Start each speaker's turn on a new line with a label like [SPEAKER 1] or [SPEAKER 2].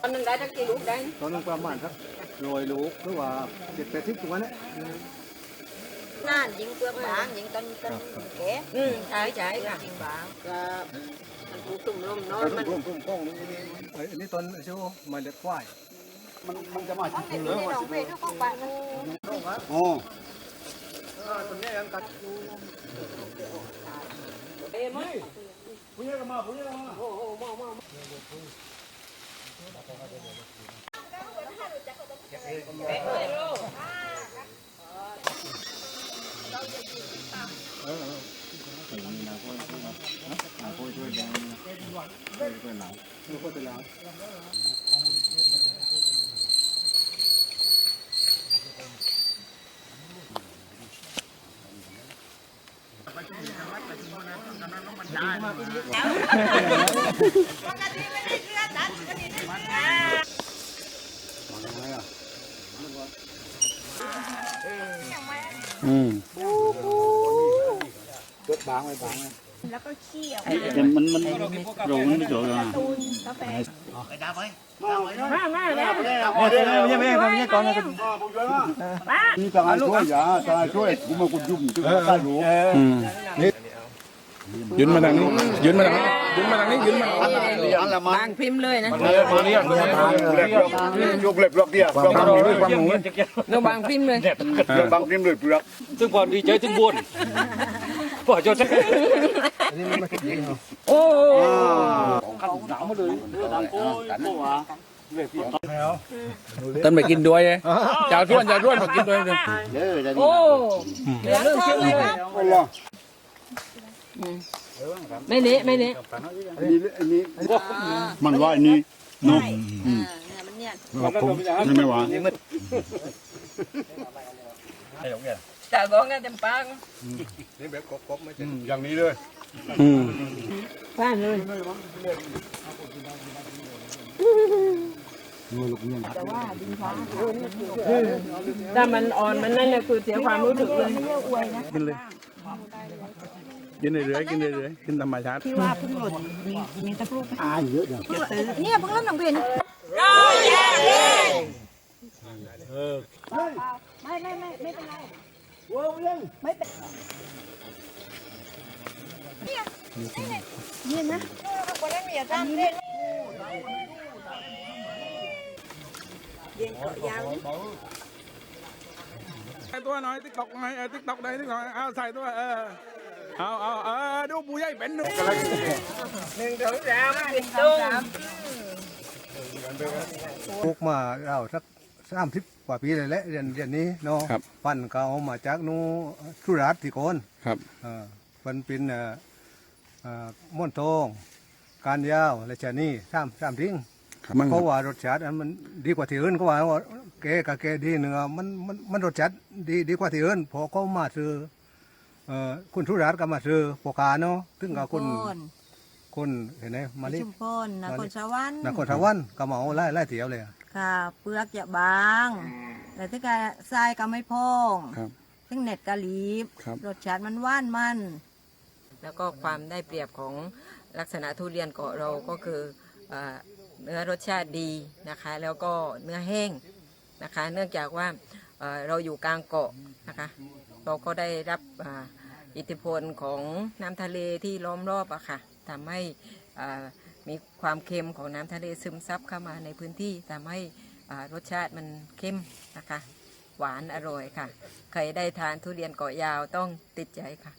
[SPEAKER 1] ตอน
[SPEAKER 2] นั้น
[SPEAKER 1] ได้ตั้งกี่ลูกได้
[SPEAKER 2] ตอนนั้นประมาณสักโรยลูกหรือว่าเจ็ดแปดสิบตัวเนี่ย
[SPEAKER 1] น่านยิงเปลือกบางยิงต้นต้นแก่อืมใช่ใช่ค่ะยิงบางก็มันถูกตุ่มลมเนาะมัน
[SPEAKER 2] พุ่มพุ่มพุ่มนี่อันนี้ต้นชูมาเล็ดควายมันมันจะมาชิมเลยว่าชิมเลยโอ้ต้นนี้ยังกัด
[SPEAKER 1] เอ้ย มั้ย
[SPEAKER 2] ผู้ใหญ่ก็มาผู้ใหญ่ก็
[SPEAKER 1] อ้โหมองมอง
[SPEAKER 2] อืมเกิดบางไว้บางไว้
[SPEAKER 3] แล้วก็เคี่ยว
[SPEAKER 2] มันมันโรงนี่โรงอะ
[SPEAKER 3] ตูนกาแฟ
[SPEAKER 2] มามาแล้วไม่ใช่ไม่ใช่ไม่ใช่ไม่ใช่ก่อนนะนี่ต่างช่วยอย่าต่างช่วยกูมากูยุ่มตึ้งใต้หลวง
[SPEAKER 4] ยืนมาทางนี้ยืนมาทางนี้ยืนมาทางนี้ยืนมา
[SPEAKER 2] อันละมัน
[SPEAKER 1] บางพิมพ์เลยนะ
[SPEAKER 4] มาเรียกมาเรียก
[SPEAKER 2] ยกเล็บล็อกเดียว
[SPEAKER 4] ความความหมูความหมู
[SPEAKER 1] เนื้อบางพิมพ์เลย
[SPEAKER 2] บางพิมพ์เลยเปลือก
[SPEAKER 5] ซึ่งพอดีใจถึงบุญพอจะจะ
[SPEAKER 1] โอ้
[SPEAKER 2] หนาวมาเลยหนาวโอ้ยโอ้วะ
[SPEAKER 4] ต้นไปกินด้วยเจ้าท้วนเจ้าท้วนมากินด้วย
[SPEAKER 2] เด้อจะดี
[SPEAKER 1] โอ้เรื่องชื่อเลย
[SPEAKER 2] ไม่ละ
[SPEAKER 1] ไม่เละไม่เละ
[SPEAKER 2] อันนี้อันนี้มันว่าอันนี้นุ่ม
[SPEAKER 1] มันเนี่ย
[SPEAKER 2] ผมใช่ไหมวะ
[SPEAKER 1] แต่บอกงั้นเต็มปาก
[SPEAKER 2] อย่างนี้เลย
[SPEAKER 4] อืม
[SPEAKER 1] ฟ้านเลยถ้ามันอ่อนมันนั่นเนี่ยคือเสียความรู้สึกเลย
[SPEAKER 4] กินเลยกิน เรื่อยๆกินเรื่อยๆกินธรรมชาติ
[SPEAKER 3] ที่ว่าเพิ่งหล่นมีมีตะกรุก
[SPEAKER 2] อายเยอะจัง
[SPEAKER 3] เนี่ยเพิ่งเริ่มหนังเพลงไม่ไม่ไม่ไม่เป็นไรไม่เป็นเนี่ยเนี่ยนะวันนั้นมีอาจารย์เล่นเรียนเกาะยาว
[SPEAKER 4] ใส่ตัวหน่อยติ๊กตอกหน่อยติ๊กตอกได้ติ๊กตอกเอาใส่ตัวเออ เอาเอาเออดูผู้ใหญ่เป็นดู
[SPEAKER 2] ปลูกมาเราสักสามสิบกว่าปีเลยแหละเรียนเรียนนี้เนาะปั้นก็เอามาจากนู้สุรัตน์ที่โกน
[SPEAKER 4] ครับ
[SPEAKER 2] เอ่ามันเป็นเอ่อเอ่อม่อนทองการยาวและชานี่สามสามทิ้ง
[SPEAKER 4] ครับมั่ง
[SPEAKER 2] เพราะว่ารสชาติอันมันดีกว่าที่อื่นก็ว่าว่าแกกับแกดีเนื้อมันมันมันรสชาติดีดีกว่าที่อื่นพอเขามาซื้อ เอ่อคุณธุรัตน์ก็มาซื้อโปกาเนาะถึงกับคุณคุณเห็นไหมมาลิ
[SPEAKER 3] ชุมพรนครสวรรค์
[SPEAKER 2] นครสวรรค์ก็มาเอาไล่ไล่เถียวเลยอะ
[SPEAKER 3] ค่ะเปลือกจะบางแต่ถ้าการทรายก็ไม่พอง
[SPEAKER 4] ครับ
[SPEAKER 3] ซึ่งเน็ตกะลีบ
[SPEAKER 4] ครับ
[SPEAKER 3] รสชาติมันหว่านมัน
[SPEAKER 1] แล้วก็ความได้เปรียบของลักษณะทุเรียนเกาะเราก็คือเอ่อเนื้อรสชาติดีนะคะ แล้วก็เนื้อแห้งนะคะ เนื่องจากว่าเอ่อเราอยู่กลางเกาะนะคะ เราก็ได้รับอ่า อิทธิพลของน้ำทะเลที่ล้อมรอบอะค่ะทำให้มีความเค็มของน้ำทะเลซึมซับเข้ามาในพื้นที่ทำให้รสชาติมันเข้มนะคะ หวานอร่อยค่ะ ใครได้ทานทุเรียนเกาะยาวต้องติดใจค่ะ